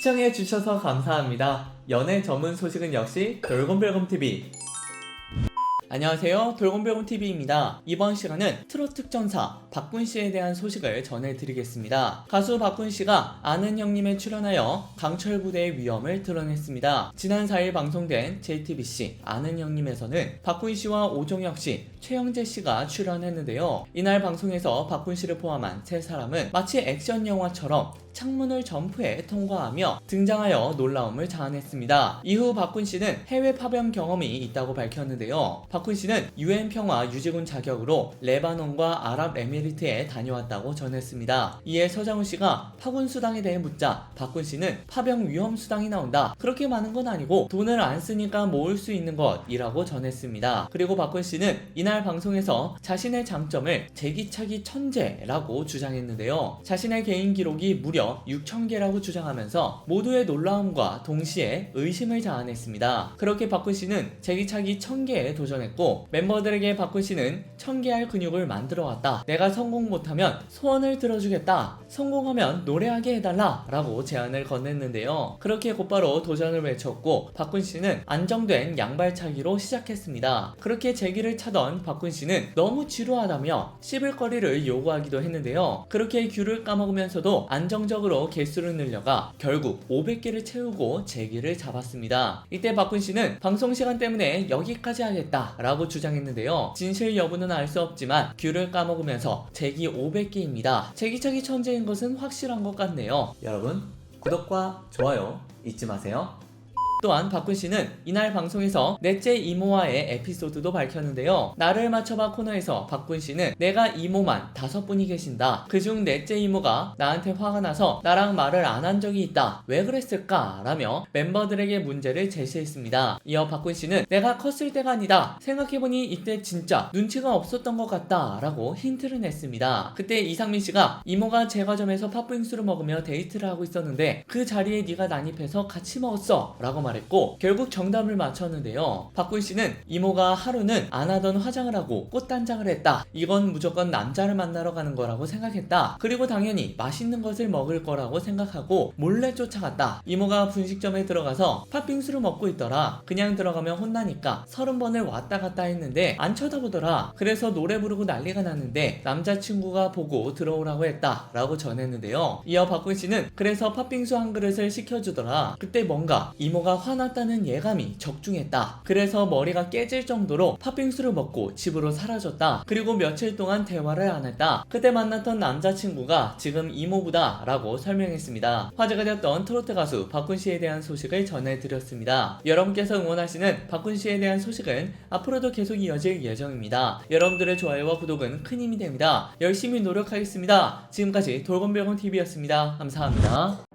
시청해 주셔서 감사합니다. 연애 전문 소식은 역시 돌곰별곰 TV. 안녕하세요. 돌곰별곰 TV입니다. 이번 시간은 트로트 특전사 박군 씨에 대한 소식을 전해드리겠습니다. 가수 박군 씨가 아는 형님에 출연하여 강철 부대의 위험을 드러냈습니다. 지난 4일 방송된 JTBC 아는 형님에서는 박군 씨와 오종혁 씨, 최영재 씨가 출연했는데요. 이날 방송에서 박군 씨를 포함한 세 사람은 마치 액션 영화처럼 창문을 점프해 통과하며 등장하여 놀라움을 자아냈습니다. 이후 박군 씨는 해외 파병 경험이 있다고 밝혔는데요. 박군 씨는 유엔 평화 유지군 자격으로 레바논과 아랍에미리트에 다녀왔다고 전했습니다. 이에 서장훈 씨가 파군 수당에 대해 묻자 박군 씨는 파병 위험 수당이 나온다. 그렇게 많은 건 아니고 돈을 안 쓰니까 모을 수 있는 것이라고 전했습니다. 그리고 박군 씨는 이날 방송에서 자신의 장점을 제기차기 천재라고 주장했는데요. 자신의 개인 기록이 무려 6,000개라고 주장하면서 모두의 놀라움과 동시에 의심을 자아냈습니다. 그렇게 박군 씨는 제기차기 1000개에 도전했고 멤버들에게 박군 씨는 1000개 할 근육을 만들어 왔다. 내가 성공 못하면 소원을 들어주겠다. 성공하면 노래하게 해달라. 라고 제안을 건넸는데요. 그렇게 곧바로 도전을 외쳤고 박군 씨는 안정된 양발차기로 시작했습니다. 그렇게 제기를 차던 박군 씨는 너무 지루하다며 씹을 거리를 요구하기도 했는데요. 그렇게 귤을 까먹으면서도 안정적으로 개수를 늘려가 결국 500개를 채우고 제기를 잡았습니다. 이때 박군 씨는 방송 시간 때문에 여기까지 하겠다 라고 주장했는데요. 진실 여부는 알 수 없지만 귤을 까먹으면서 제기 500개입니다. 제기차기 천재인 것은 확실한 것 같네요. 여러분 구독과 좋아요 잊지 마세요. 또한 박군 씨는 이날 방송에서 넷째 이모와의 에피소드도 밝혔는데요. 나를 맞춰봐 코너에서 박군 씨는 내가 이모만 다섯 분이 계신다. 그중 넷째 이모가 나한테 화가 나서 나랑 말을 안 한 적이 있다. 왜 그랬을까? 라며 멤버들에게 문제를 제시했습니다. 이어 박군 씨는 내가 컸을 때가 아니다. 생각해보니 이때 진짜 눈치가 없었던 것 같다. 라고 힌트를 냈습니다. 그때 이상민 씨가 이모가 제과점에서 팥빙수를 먹으며 데이트를 하고 있었는데 그 자리에 네가 난입해서 같이 먹었어. 라고 말했 고 결국 정답을 맞췄는데요. 박군 씨는 이모가 하루는 안 하던 화장을 하고 꽃단장을 했다. 이건 무조건 남자를 만나러 가는 거라고 생각했다. 그리고 당연히 맛있는 것을 먹을 거라고 생각하고 몰래 쫓아갔다. 이모가 분식점에 들어가서 팥빙수를 먹고 있더라. 그냥 들어가면 혼나니까 서른 번을 왔다 갔다 했는데 안 쳐다보더라. 그래서 노래 부르고 난리가 났는데 남자친구가 보고 들어오라고 했다. 라고 전했는데요. 이어 박군 씨는 그래서 팥빙수 한 그릇을 시켜주더라. 그때 뭔가 이모가 화났다는 예감이 적중했다. 그래서 머리가 깨질 정도로 팥빙수를 먹고 집으로 사라졌다. 그리고 며칠 동안 대화를 안 했다. 그때 만났던 남자친구가 지금 이모부다 라고 설명했습니다. 화제가 되었던 트로트 가수 박군 씨에 대한 소식을 전해드렸습니다. 여러분께서 응원하시는 박군 씨에 대한 소식은 앞으로도 계속 이어질 예정입니다. 여러분들의 좋아요와 구독은 큰 힘이 됩니다. 열심히 노력하겠습니다. 지금까지 돌건별건 TV였습니다. 감사합니다.